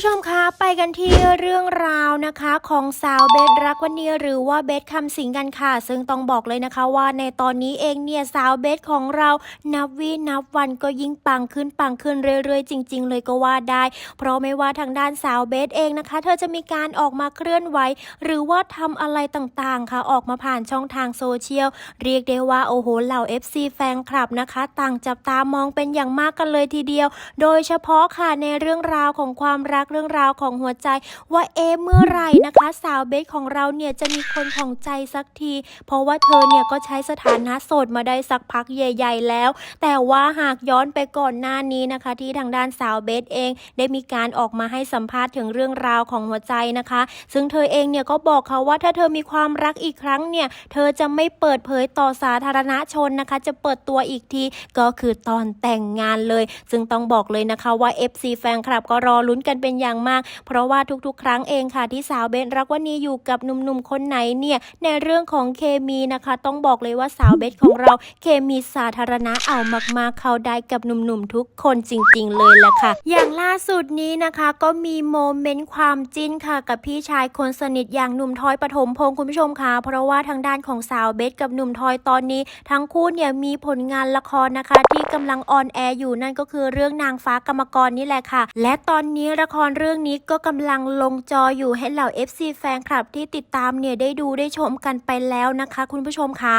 ผู้ชมคะไปกันที่เรื่องราวนะคะของสาวเบสรักวันนี้หรือว่าเบสคำสิงกันค่ะ ซึ่งต้องบอกเลยนะคะว่าในตอนนี้เองเนี่ยสาวเบสของเรานับวีนับวันก็ยิ่งปังขึ้นปังขึ้นเรื่อยๆ จริง ๆ เลยก็ว่าได้ เพราะไม่ว่าทางด้านสาวเบสเองนะคะ เธอจะมีการออกมาเคลื่อนไหวหรือว่าทำอะไรต่างๆค่ะออกมาผ่านช่องทางโซเชียลเรียกได้ว่าโอ้โหเหล่า FC แฟนคลับนะคะ ต่างจับตามองเป็นอย่างมากกันเลยทีเดียว โดยเฉพาะค่ะในเรื่องราวของความรักเรื่องราวของหัวใจ ว่าเอเมื่อไหร่นะคะ สาวเบสของเราเนี่ยจะมีคนของใจสักที เพราะว่าเธอเนี่ยก็ใช้สถานะโสดมาได้สักพักใหญ่ ๆ แล้ว แต่ว่าหากย้อนไปก่อนหน้านี้นะคะ ที่ทางด้านสาวเบสเอง ได้มีการออกมาให้สัมภาษณ์ถึงเรื่องราวของหัวใจนะคะ ซึ่งเธอเองเนี่ยก็บอกเขาว่าถ้าเธอมีความรักอีกครั้งเนี่ยเธอจะไม่เปิดเผยต่อสาธารณชนนะคะ จะเปิดตัวอีกทีก็คือตอนแต่งงานเลย ซึ่งต้องบอกเลยนะคะว่า FC แฟนคลับก็รอลุ้นกันเป็นอย่างมาก เพราะว่าทุกๆ ครั้งเองค่ะที่สาวเบนรักวันนี้อยู่กับหนุ่มๆคนไหนเนี่ยในเรื่องของเคมีนะคะ ต้องบอกเลยว่าสาวเบสของเราเคมีสาธารณะเอามากๆเข้าได้กับหนุ่มๆทุกคนจริง ๆ เลยแหละค่ะ อย่างล่าสุดนี้นะคะก็มีโมเมนต์ความจิ้นค่ะ กับพี่ชายคนสนิทอย่างหนุ่มทอยปฐมพงศ์คุณผู้ชมค่ะเพราะว่าทางด้านของสาวเบสกับหนุ่มทอยตอนนี้ ทั้งคู่เนี่ยมีผลงานละครนะคะ ที่กำลังออนแอร์อยู่นั่นก็คือเรื่องนางฟ้ากรรมกรนี่แหละค่ะ และตอนนี้ละครเรื่องนี้ก็กำลังลงจออยู่ให้เหล่า FC แฟนคลับที่ติดตามเนี่ยได้ดูได้ชมกันไปแล้วนะคะ คุณผู้ชมค่ะ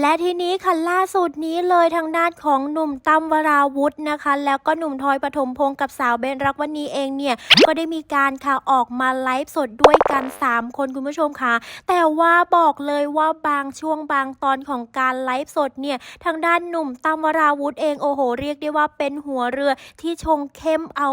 และทีนี้ค่ะล่าสุดนี้เลยทางด้านของหนุ่มตั้มวราวุธนะคะ แล้วก็หนุ่มทอยปฐมพงศ์กับสาวเบนรักวันนี้เองเนี่ยก็ได้มีการค่ะออกมาไลฟ์สดด้วยกันสามคนคุณผู้ชมค่ะแต่ว่าบอกเลยว่าบางช่วงบางตอนของการไลฟ์สดเนี่ยทางด้านหนุ่มตั้มวราวุธเองโอ้โห เรียกได้ว่าเป็นหัวเรือที่ชงเข้มเอา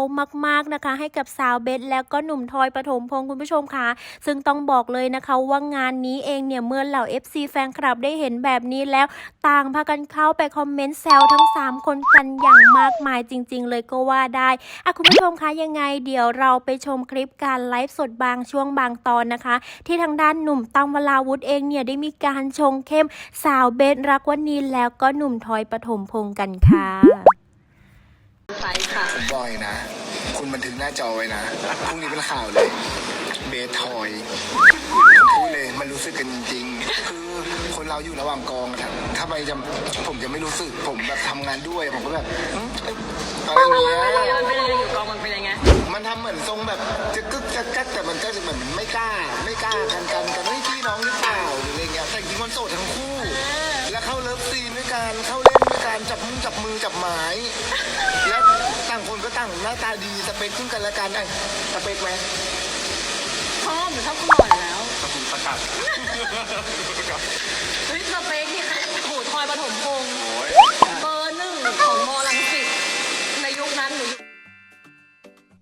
มาก ๆนะคะ ให้กับสาวเบสแล้วก็หนุ่มทอยปฐมพงศ์คุณผู้ชมค่ะซึ่งต้องบอกเลยนะคะว่างานนี้เองเนี่ยเมื่อเหล่า FC แฟนคลับได้เห็นแบบนี้แล้ว ต่างพากันเข้าไปคอมเมนต์แซวทั้ง 3 คนกันอย่างมากมายจริง ๆ เลยก็ว่าได้อะคุณผู้ชมคะยังไงเดี๋ยวเราไปชมคลิปการไลฟ์สดบางช่วงบางตอนนะคะ ที่ทางด้านหนุ่มตั้มวราวุธเองเนี่ยได้มีการชงเข้มสาวเบสรักวันนี้แล้วก็หนุ่มทอยปฐมพงศ์กันค่ะไฟค่ะผมบอกเลยนะ คุณบันทึกหน้าจอไว้นะ พรุ่งนี้เป็นข่าวเลย เบททอยผมพูดเลยมันรู้สึกกันจริงๆ คือคนเราอยู่ระหว่างกองอะครับทำไมจะผมจะไม่รู้สึก ผมแบบทำงานด้วย ผมก็แบบอืมอะไรเงี้ย มันเป็นยังไงอยู่กองมันเป็นยังไงมันทำเหมือนทรงแบบจะกึกจะกักแต่มันก็เหมือนไม่กล้า ไม่กล้ากันกันกันเฮ้ยพี่น้องหรือเปล่าหรืออะไรเงี้ยแต่จริงๆมันโสดทั้งคู่ แล้วเข้าเลิฟซีนด้วยกันเข้าเล่นด้วยกันจับมือจับมือจับหม ก็ต่างหน้าตาดีสเปคขึ้นกันและกันไอ้สเปคไหมชอบหรือชอบคุณหล่ออยู่แล้วขอบคุณประกาศ เฮ้ย